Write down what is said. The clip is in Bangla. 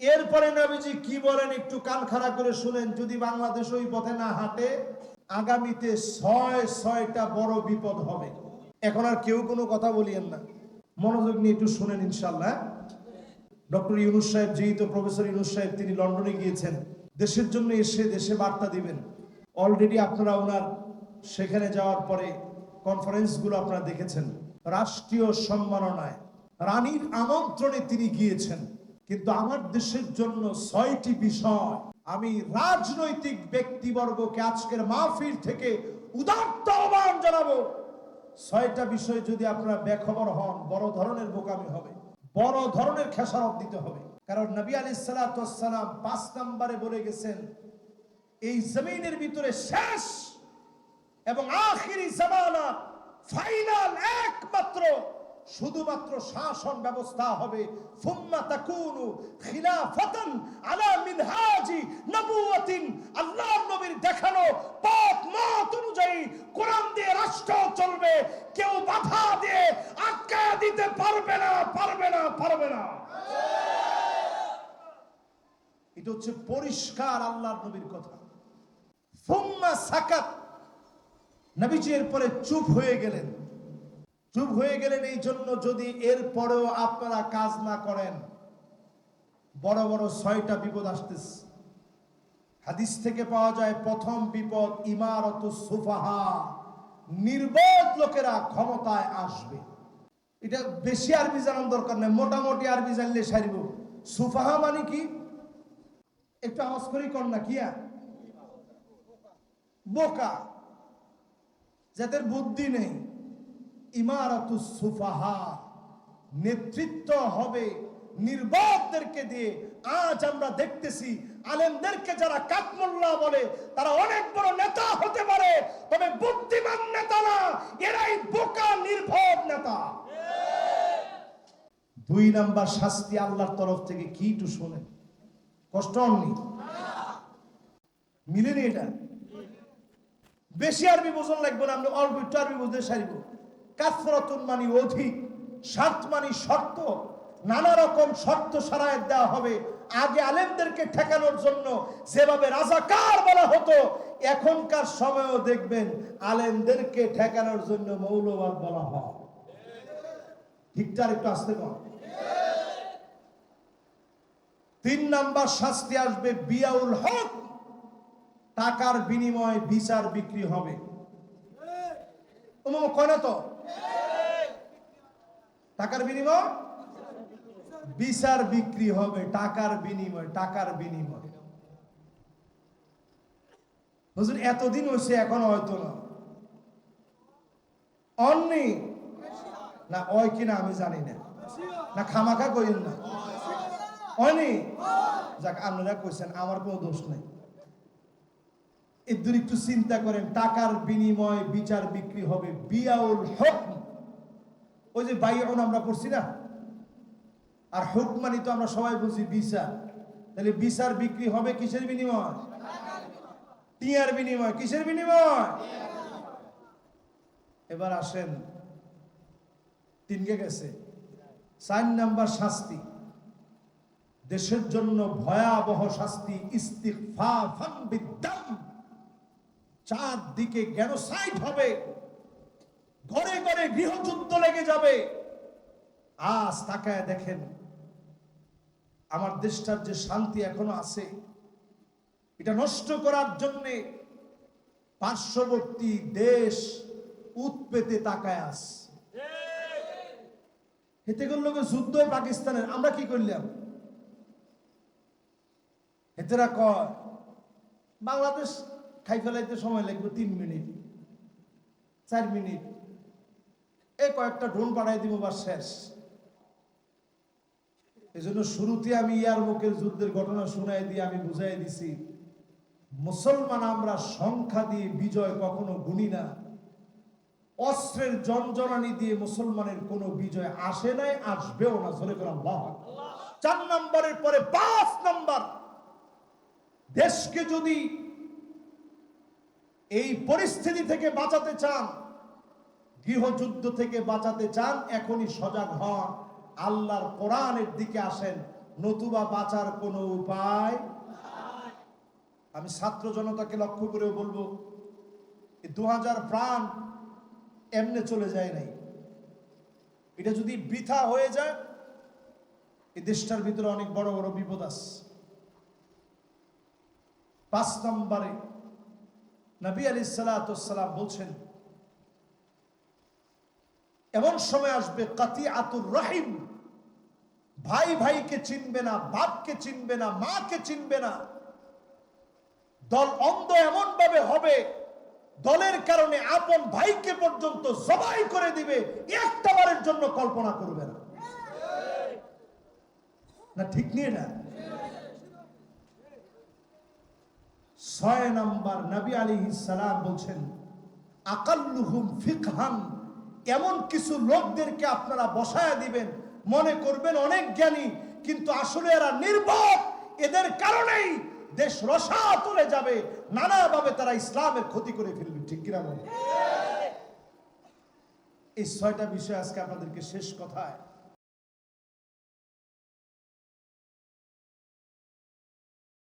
এরপরে নবীজি কি বলেন একটু কান খাড়া করে শুনেন, যদি বাংলাদেশ ওই পথে না হাঁটে, আগামীতে ছয়, ছয়টা বড় বিপদ হবে। এখন আর কেউ কোনো কথা বলিয়েন না। মনোযোগ নিয়ে একটু শুনেন ইনশাল্লাহ ডক্টর ইউনুস সাহেব, যেহেতু প্রফেসর ইউনুস সাহেব, তিনি লন্ডনে গিয়েছেন। দেশের জন্য এসে দেশে বার্তা দিবেন। অলরেডি আপনারা ওনার সেখানে যাওয়ার পরে কনফারেন্সগুলো আপনারা দেখেছেন। রাষ্ট্রীয় সম্মাননায় রানীর আমন্ত্রণে তিনি গিয়েছেন। কিন্তু আমার দেশের জন্য ছয়টি বিষয়। আমি রাজনৈতিক ব্যক্তিবর্গকে আজকের মাহফিল থেকে উদাত্ত আহ্বান জানাব। ছয়টা বিষয় যদি আপনারা বেখবর হন, বড় ধরনের বোকামি হবে, বড় ধরনের খেসারত দিতে হবে। কারণ নবী আলী সালাম পাঁচ নম্বরে বলে গেছেন, এই জমিনের ভিতরে শেষ এবং আখিরি জামানা ফাইনাল একমাত্র শুধুমাত্র শাসন ব্যবস্থা হবে। আল্লাহর নবীর দেখানো পথ, মত অনুযায়ী কোরআন দিয়ে রাষ্ট্র চলবে। কেউ বাধা দিয়ে আটকায় দিতে পারবে না পারবে না পারবে না। এটা হচ্ছে পরিষ্কার আল্লাহর নবীর কথা। ফুম্মা সাকাত নবীজি এরপরে চুপ হয়ে গেলেন। চুপ হয়ে গেলেন এই জন্য যদি এর পরেও আপনারা কাজ না করেন, বড় বড় ছয়টা বিপদ আসতেছে। হাদিস থেকে পাওয়া যায়, প্রথম বিপদ ইমারত সুফাহা, নির্বোধ লোকেরা ক্ষমতায় আসবে। এটা বেশি আরবি জানার দরকার নেই, মোটামুটি আরবি জানলে সারিব। সুফাহা মানে কি? একটু আওয়াজ করি কর না কিয়া বোকা। যাদের বুদ্ধি নেই ইমারাতু সুফাহা। নেতৃত্ব হবে নির্বাকদেরকে দিয়ে। আজ আমরা দেখতেছি আলেমদেরকে যারা কাকমুল্লাহ বলে, তারা অনেক বড় নেতা হতে পারে, তবে বুদ্ধিমান নেতা না, এরাই বোকা, নির্ভর নেতা। দুই নাম্বার শাস্তি আল্লাহর তরফ থেকে কি একটু শোনেন। কষ্ট হননি? মিলেনি এটা? বেশি আরবি বোঝন লাগবে না আপনি অল্প একটু আরবি বুঝতে সারিব। কাফরতুন মানি অধিক শর্ত মানি শর্ত, নানা রকম শর্ত সারায় দেওয়া হবে। আগে আলেমদেরকে ঠেকানোর জন্য যেভাবে রাজাকার বলা হতো, এখনকার সময়ও দেখবেন আলেমদেরকে ঠেকানোর জন্য মৌলবাদ বলা হয়। ঠিকঠাক একটু আসতে কম তিন নাম্বার শাস্তি আসবে বিয়াউল হক। টাকার বিনিময়ে বিচার বিক্রি হবে। কয় তো? টাকার বিনিময়? বিচার বিক্রি হবে, টাকার বিনিময় টাকার বিনিময়। বুঝুন এতদিন হয়েছে, এখন হয়তো না। অন্যি? না ওই কিনা আমি জানি না। না, খামাখা কইন না। অনি যাক, আপনারা কইছেন, আমার কোনো দোষ নাই। এদের একটু চিন্তা করেন, টাকার বিনিময়, বিচার বিক্রি হবে, বিয়াউল হক ওই যে বাইয়ন আমরা পড়ছি না? আর হক মানে তো আমরা সবাই বুঝি বিচার তাহলে বিচার বিক্রি হবে কিসের বিনিময়? টিয়ার বিনিময়। কিসের বিনিময়? এবার আসেন। তিনকে গেছে? চার নাম্বার শাস্তি। দেশের জন্য ভয়াবহ শাস্তি বিদ্দাম চারদিকে গ্যানোসাইড হবে। ঘরে ঘরে গৃহযুদ্ধ লেগে যাবে। আজ তাকায় দেখেন, আমার দেশটার যে শান্তি এখনও আছে, এটা নষ্ট করার জন্যে পার্শ্ববর্তী দেশ উৎপেতে তাকায় আস হেতে করল যুদ্ধ পাকিস্তানের, আমরা কি করলাম? হেতেরা কয়, বাংলাদেশ খাই ফেলাইতে সময় লাগবে তিন মিনিট, চার মিনিট এই কয়েকটা ড্রোন পাঠাই দিব বা শেষ। এই জন্য শুরুতে আমি ইয়ার মুখের যুদ্ধের ঘটনা শুনাই দিয়ে আমি বুঝাই দিছি, মুসলমান আমরা সংখ্যা দিয়ে বিজয় কখনো গুনি না। অস্ত্রের জনজনানি দিয়ে মুসলমানের কোনো বিজয় আসে নাই, আসবেও না। ধরে করে আল্লাহ চার নম্বরের পরে পাঁচ নম্বর, দেশকে যদি এই পরিস্থিতি থেকে বাঁচাতে চান গৃহযুদ্ধ থেকে বাঁচাতে চান, এখনই সজাগ হন। আল্লাহর কোরআনের দিকে আসেন। নতুবা বাঁচার কোনো উপায়? আমি ছাত্র জনতাকে লক্ষ্য করেও বলব দু হাজার প্রাণ এমনে চলে যায় নাই। এটা যদি বৃথা হয়ে যায়, এই দেশটার ভিতরে অনেক বড় বড় বিপদ আছে। পাঁচ নম্বরে নবী আলী সালাম বলছেন এমন সময় আসবে কাতি আতুর রহিম, ভাই ভাইকে চিনবে না, বাপকে চিনবে না, মাকে চিনবে না। দল অন্ধ এমন ভাবে হবে, দলের কারণে আপন ভাইকে পর্যন্ত জবাই করে দিবে একটা বারের জন্য কল্পনা করবে না। না ঠিক নিয়ে না? ছয় নম্বর নবী আলী সালাম বলছেন, আকাল্লুহুম ফিকহান এমন কিছু লোকদেরকে আপনারা বসায় দিবেন, মনে করবেন অনেক জ্ঞানী, কিন্তু আসলে এরা নির্ভর এদের কারণেই দেশ রসা তুলে যাবে, নানাভাবে তারা ইসলামের ক্ষতি করে ফেলবে, ঠিক কিনা বলে? এই ছয়টা বিষয় আজকে আপনাদেরকে শেষ কথায়